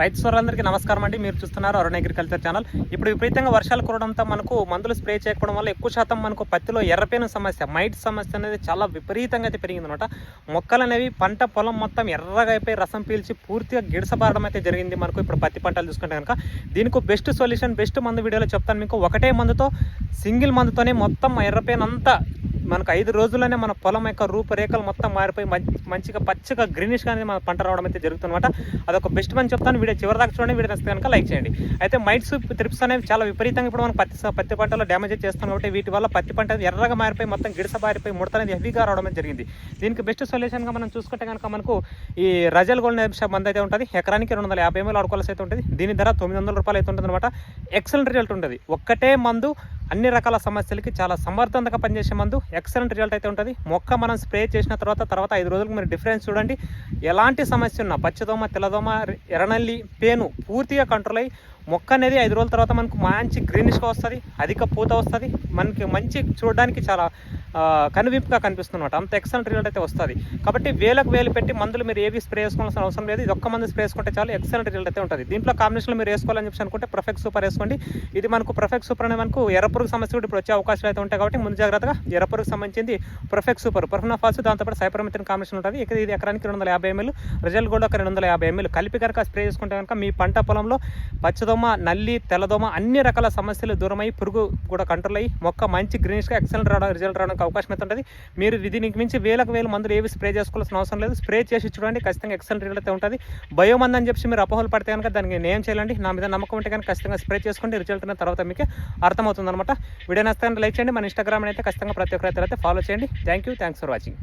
రైతు సోదరులందరికీ నమస్కారం అండి. మీరు చూస్తున్నారు అరుణ్ అగ్రికల్చర్ ఛానల్. ఇప్పుడు విపరీతంగా వర్షాలు కురవడంతో మనకు మందులు స్ప్రే చేయకపోవడం వల్ల ఎక్కువ శాతం మనకు పత్తిలో ఎర్రపేను సమస్య మైట్ సమస్య అనేది చాలా విపరీతంగా అయితే పెరిగిందనమాట. మొక్కలు అనేవి పంట పొలం మొత్తం ఎర్రగా అయిపోయి రసం పీల్చి పూర్తిగా గిడసబారడం అయితే జరిగింది మనకు ఇప్పుడు పత్తి పంటలు చూసుకుంటే కనుక. దీనికి బెస్ట్ సొల్యూషన్ బెస్ట్ మందు వీడియోలో చెప్తాను మీకు. ఒకటే మందుతో సింగిల్ మందుతోనే మొత్తం ఎర్రపేను అంతా మనకు ఐదు రోజుల్లోనే మన పొలం యొక్క రూపురేఖలు మొత్తం మారిపోయి మంచిగా పచ్చగా గ్రీనిష్ కానీ మన పంట రావడం అయితే జరుగుతుందన్నమాట. అదొక బెస్ట్ పని చెప్తాను. వీడియో చివరి దాకా చూడండి. వీడియో నచ్చితే కనుక లైక్ చేయండి. అయితే మైట్స్ త్రిప్స్ అనేవి చాలా విపరీతంగా ఇప్పుడు మనం పత్తి పత్తి పంటలో డ్యామేజ్ చేస్తాం కాబట్టి వీటి వల్ల పత్తి పంట ఎర్రగా మారిపోయి మొత్తం గిడస మారిపోయి ముడత అనేది హెవీగా రావడం జరిగింది. దీనికి బెస్ట్ సొల్యూషన్గా మనం చూసుకుంటే కనుక మనకు ఈ రజల్ గోల్డ్ నేష మంది అయితే ఉంటుంది. ఎకరానికి రెండు వందల యాభై ఎంఎల్ ఆడుకోవాల్సి అయితే ఉంటుంది. దీని ధర తొమ్మిది వందల రూపాయలు అయితే ఉంటుంది అనమాట ఎక్సలెంట్ రిజల్ట్ ఉంటుంది. ఒక్కటే మందు అన్ని రకాల సమస్యలకి చాలా సమర్థంగా పనిచేసే మందు ఎక్సలెంట్ రిజల్ట్ అయితే ఉంటుంది. మొక్క మనం స్ప్రే చేసిన తర్వాత తర్వాత ఐదు రోజులకు మీరు డిఫరెన్స్ చూడండి. ఎలాంటి సమస్య ఉన్నా పచ్చదోమ తెల్లదోమ ఎర్రనల్లి పేను పూర్తిగా కంట్రోల్ అయ్యి మొక్క అనేది ఐదు రోజుల తర్వాత మనకు మంచి గ్రీనిష్గా వస్తుంది అధిక పూత వస్తుంది. మనకి మంచి చూడడానికి చాలా కనువింపుగా కనిపిస్తుంది అనమాట అంత ఎక్సలెంట్ రిజల్ట్ అయితే వస్తుంది. కాబట్టి వేలకు వేలు పెట్టి మందులు మీరు ఏవి స్ప్రే చేసుకోవాల్సిన అవసరం లేదు. ఇది ఒక్క మంది స్ప్రే చేసుకుంటే చాలు ఎక్సలెంట్ రిజల్ట్ అయితే ఉంటుంది. దీంట్లో కాంబినేషన్లో మీరు వేసుకోవాలని చెప్పి అనుకుంటే ప్రొఫెక్ట్ సూపర్ వేసుకోండి. ఇది మనకు ప్రొఫెక్ట్ సూపర్ అనేది మనకు ఎర్రపురుగు సమస్య కూడా ఇప్పుడు వచ్చే అవకాశాలు అయితే ఉంటాయి కాబట్టి ముందు జాగ్రత్తగా ఎర్రపురుగు సంబంధించింది ప్రొఫెక్ట్ సూపర్ పర్ఫనాఫాల్స్ దాంతోపాటు సైపర్మిథిన్ కాంబినేషన్ ఉంటుంది. ఇక ఇది ఎకరానికి రెండు వందల యాభై ఎంఎల్. రిజల్ట్ కూడా ఒక రెండు వందల యాభై ఎంఎల్. కలిపి కనుక స్ప్రే చేసుకుంటే కనుక మీ పంట పొలంలో పచ్చదోమ నల్లి తెల్లదోమ అన్ని రకాల సమస్యలు దూరమై పురుగు కూడా కంట్రోల్ అయ్యి మొక్క మంచి గ్రీనిష్గా ఎక్సలెంట్ రావడం రిజల్ట్ రావడానికి అవకాశం అయితే ఉంటుంది. మీరు దీనికి మించి వేలకు వేల మందులు ఏవి స్ప్రే చేసుకోవాల్సిన అవసరం లేదు. స్ప్రే చేసి చూడండి ఖచ్చితంగా ఎక్సలెంట్ రిజల్ట్ అయితే ఉంటుంది. బయోమంది అని చెప్పి మీరు అపోహలు పడితే కనుక దానికి నేను ఏం చేయాలండి? నా మీద నమ్మకం ఉంటే కనుక ఖచ్చితంగా స్ప్రే చేసుకోండి. రిజల్ట్ అయిన తర్వాత మీకు అర్థమవుతుంది అనమాట వీడియో నచ్చితే లైక్ చేయండి. మన ఇన్స్టాగ్రామ్ అయితే ఖచ్చితంగా ప్రతి ఒక్కరైతే అయితే ఫాలో చేయండి. Thank you thanks for watching